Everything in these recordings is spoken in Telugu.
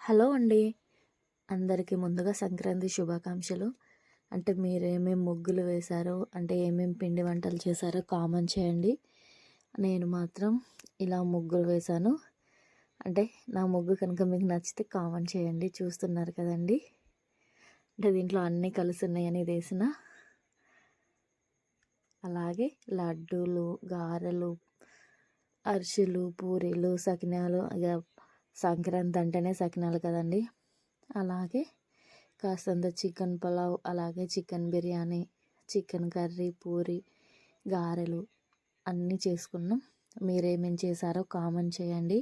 హలో అండి. అందరికీ ముందుగా సంక్రాంతి శుభాకాంక్షలు. అంటే మీరు ఏమేమి ముగ్గులు వేశారో అంటే ఏమేమి పిండి వంటలు చేశారో కామెంట్ చేయండి. నేను మాత్రం ఇలా ముగ్గులు వేశాను. అంటే నా ముగ్గు కనుక మీకు నచ్చితే కామెంట్ చేయండి. చూస్తున్నారు కదండి. అంటే దీంట్లో అన్నీ కలిసి ఉన్నాయని వేసిన. అలాగే లడ్డూలు గారెలు అరిసెలు పూరీలు సకినాలు ఇక సంక్రాంతి అంటేనే సకినాలు కదండి. అలాగే కాస్తంత చికెన్ పులావ్ అలాగే chicken biryani chicken curry puri గారెలు అన్నీ చేసుకున్నాం. మీరేమేం చేశారో కామెంట్ చేయండి.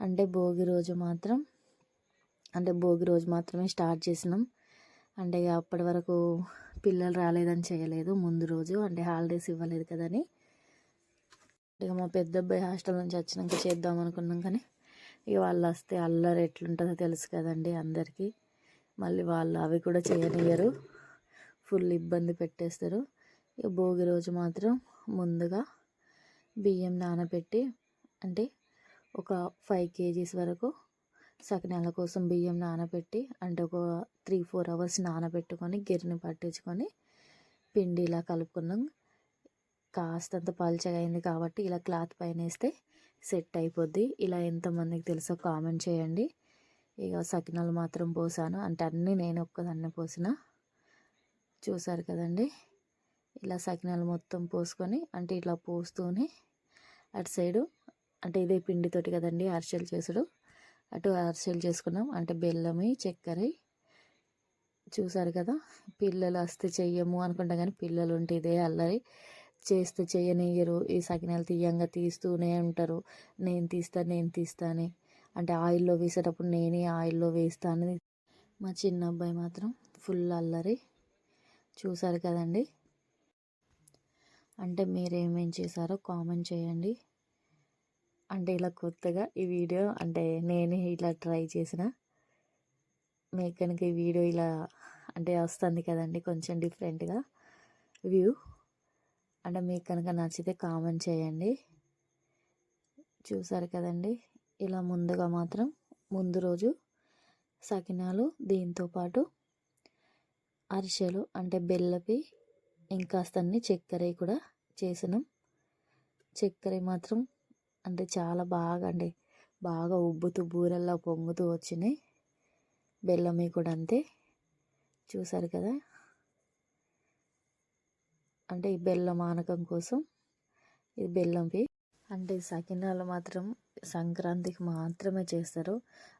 అంటే భోగి రోజు మాత్రం అంటే భోగి రోజు మాత్రమే స్టార్ట్ చేసినాం. అంటే అప్పటి వరకు పిల్లలు రాలేదని చేయలేదు. ముందు రోజు అంటే హాలిడేస్ ఇవ్వలేదు కదని. ఇక మా పెద్ద అబ్బాయి హాస్టల్ నుంచి వచ్చినాక చేద్దాం అనుకున్నాం కానీ ఇక వాళ్ళు వస్తే అల్లరి ఎట్లుంటుందో తెలుసు కదండి అందరికీ. మళ్ళీ వాళ్ళు అవి కూడా చేయనియరు ఫుల్ ఇబ్బంది పెట్టేస్తారు. ఇక భోగి రోజు మాత్రం ముందుగా బియ్యం నానబెట్టి అంటే ఒక ఫైవ్ కేజీస్ వరకు సకినాల కోసం బియ్యం నానబెట్టి అంటే ఒక త్రీ ఫోర్ అవర్స్ నానబెట్టుకొని గిర్ని పట్టించుకొని పిండి ఇలా కలుపుకున్నాం. కాస్తంత పల్చగా అయింది కాబట్టి ఇలా క్లాత్ పైన వేస్తే సెట్ అయిపోద్ది. ఇలా ఎంతమందికి తెలుసో కామెంట్ చేయండి. ఇక సకినాలు మాత్రం పోసాను. అంటే అన్నీ నేను ఒక్కదాన్ని పోసిన. చూసారు కదండి? ఇలా సకినాలు మొత్తం పోసుకొని అంటే ఇట్లా పోస్తూనే అటు సైడు అంటే ఇదే పిండితోటి కదండి అరిసెలు చేసుడు. అటు అరిసెలు చేసుకున్నాం. అంటే బెల్లమి చక్కెర. చూసారు కదా? పిల్లలు వస్తే చెయ్యము అనుకుంటా కానీ పిల్లలు ఉంటే ఇదే అల్లరి. చేస్తూ చేయనియ్యరు. ఈ సకినాలు తీయంగా తీస్తూనే ఉంటారు. నేను తీస్తా నేను తీస్తా అని. అంటే ఆయిల్లో వేసేటప్పుడు నేనే ఆయిల్లో వేస్తాను మా చిన్న అబ్బాయి మాత్రం ఫుల్ అల్లరి. చూసారు కదండి? అంటే మీరు ఏమేం చేశారో కామెంట్ చేయండి. అంటే ఇలా కొత్తగా ఈ వీడియో అంటే నేనే ఇలా ట్రై చేసిన. మీకు కనుక ఈ వీడియో ఇలా అంటే వస్తుంది కదండి కొంచెం డిఫరెంట్గా వ్యూ. అంటే మీకు కనుక నచ్చితే కామెంట్ చేయండి. చూసారు కదండి? ఇలా ముందుగా మాత్రం ముందు రోజు సకినాలు దీంతోపాటు అరిసెలు అంటే బెల్లపి ఇంకాస్తన్ని చక్కెర కూడా చేసినాం. చక్కెర మాత్రం అంటే చాలా బాగా అండి. బాగా ఉబ్బుతూ బూరెల్లా పొంగుతూ వచ్చినాయి. బెల్లమి కూడా అంతే. చూసారు కదా? అంటే ఈ బెల్లం ఆనకం కోసం ఇది బెల్లంవి అంటే సకినాలు మాత్రం సంక్రాంతికి మాత్రమే చేస్తారు.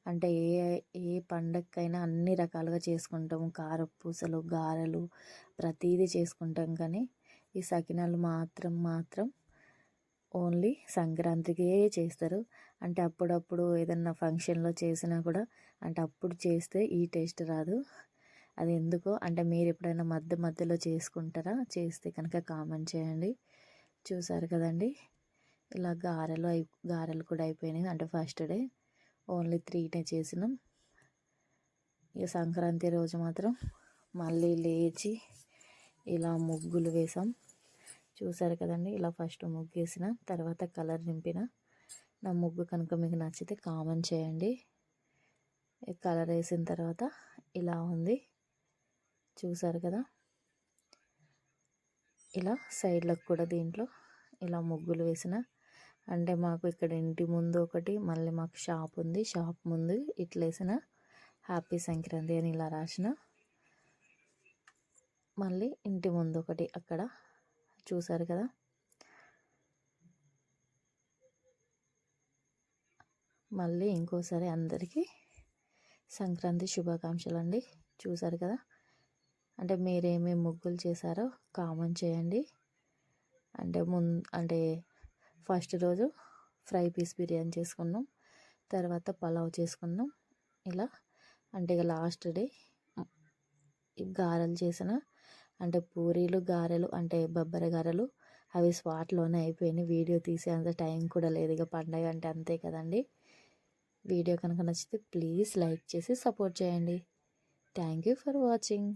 అంటే ఏ ఏ పండగకైనా అన్ని రకాలుగా చేసుకుంటాము. కారపూసలు గారెలు ప్రతీది చేసుకుంటాం కానీ ఈ సకినాలు మాత్రం మాత్రం ఓన్లీ సంక్రాంతికే చేస్తారు. అంటే అప్పుడప్పుడు ఏదన్నా ఫంక్షన్లో చేసినా కూడా అంటే అప్పుడు చేస్తే ఈ టేస్ట్ రాదు. అది ఎందుకో అంటే మీరు ఎప్పుడైనా మధ్య మధ్యలో చేసుకుంటారా? చేస్తే కనుక కామెంట్ చేయండి. చూసారు కదండి? ఇలా గారెలు అయి గారెలు కూడా అయిపోయినాయి. అంటే ఫస్ట్ డే. ఓన్లీ త్రీనే చేసినాం. ఇక సంక్రాంతి రోజు మాత్రం మళ్ళీ లేచి ఇలా ముగ్గులు వేసాం. చూసారు కదండి? ఇలా ఫస్ట్ ముగ్గు వేసిన తర్వాత కలర్ నింపిన. నా ముగ్గు కనుక మీకు నచ్చితే కామెంట్ చేయండి. కలర్ వేసిన తర్వాత ఇలా ఉంది. చూసారు కదా? ఇలా సైడ్లకు కూడా దీంట్లో ఇలా ముగ్గులు వేసిన అంటే మాకు ఇక్కడ ఇంటి ముందు ఒకటి మళ్ళీ మాకు షాప్ ఉంది. షాప్ ముందు ఇట్లా వేసిన హ్యాపీ సంక్రాంతి అని ఇలా రాసిన. మళ్ళీ ఇంటి ముందు ఒకటి అక్కడ చూసారు కదా? మళ్ళీ ఇంకోసారి అందరికీ సంక్రాంతి శుభాకాంక్షలు అండి చూసారు కదా? అంటే మీరు ఏమేమి ముగ్గులు చేశారో కామెంట్ చేయండి. అంటే ముందు అంటే ఫస్ట్ రోజు ఫ్రై పీస్ బిర్యానీ చేసుకున్నాం. తర్వాత పలావ్ చేసుకున్నాం. ఇలా అంటే ఇక లాస్ట్ డే గారెలు చేసిన అంటే పూరీలు గారెలు అంటే బొబ్బర గారెలు అవి స్పాట్లోనే అయిపోయినాయి. వీడియో తీసే అంత టైం కూడా లేదు. ఇక పండగ అంటే అంతే కదండి. వీడియో కనుక నచ్చితే ప్లీజ్ లైక్ చేసి సపోర్ట్ చేయండి. Thank you for watching.